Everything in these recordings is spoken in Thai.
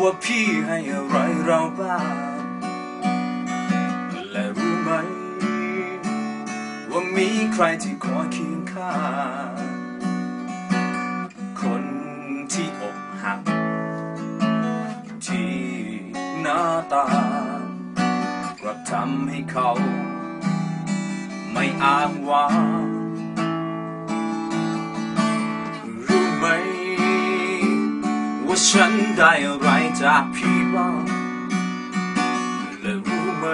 ว่าพี่ให้อะไรเราบ้าง และรู้ไหม ว่ามีใครที่คอยเคียงข้างคนที่อกหัก ที่หน้าตากลับทำให้เขา ไม่อ้างว้าง ว่าฉันได้อะไรจากพี่บ้างและรู้ไหม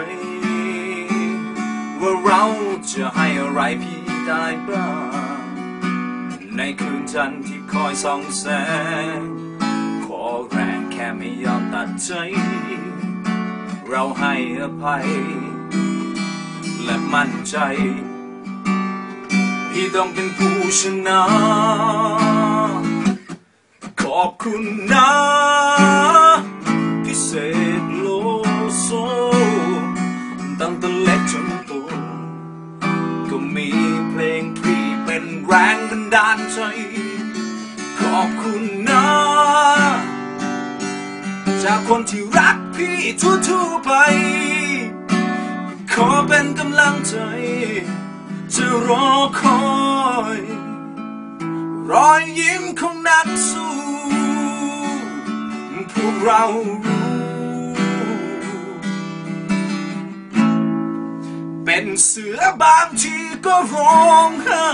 ว่าเราจะให้อะไรพี่ได้บ้าง ในคืนจันทร์ที่คอยส่องแสง ขอแรงแค่ไม่ยอมตัดใจ เราให้อภัย และมั่นใจ พี่ต้องเป็นผู้ชนะ อบคุณนะพิเศษโลโซตั้งแต่เล็กจนโตก็มีเพลงพี่เป็นแรงบันดาลใจ ขอบคุณนะจากคนที่รักพี่ทั่วๆไป ขอเป็นกำลังใจ จะรอคอย รอยยิ้มของนักสู้ พวกเรารู้ เป็นเสือบางทีก็ร้องไห้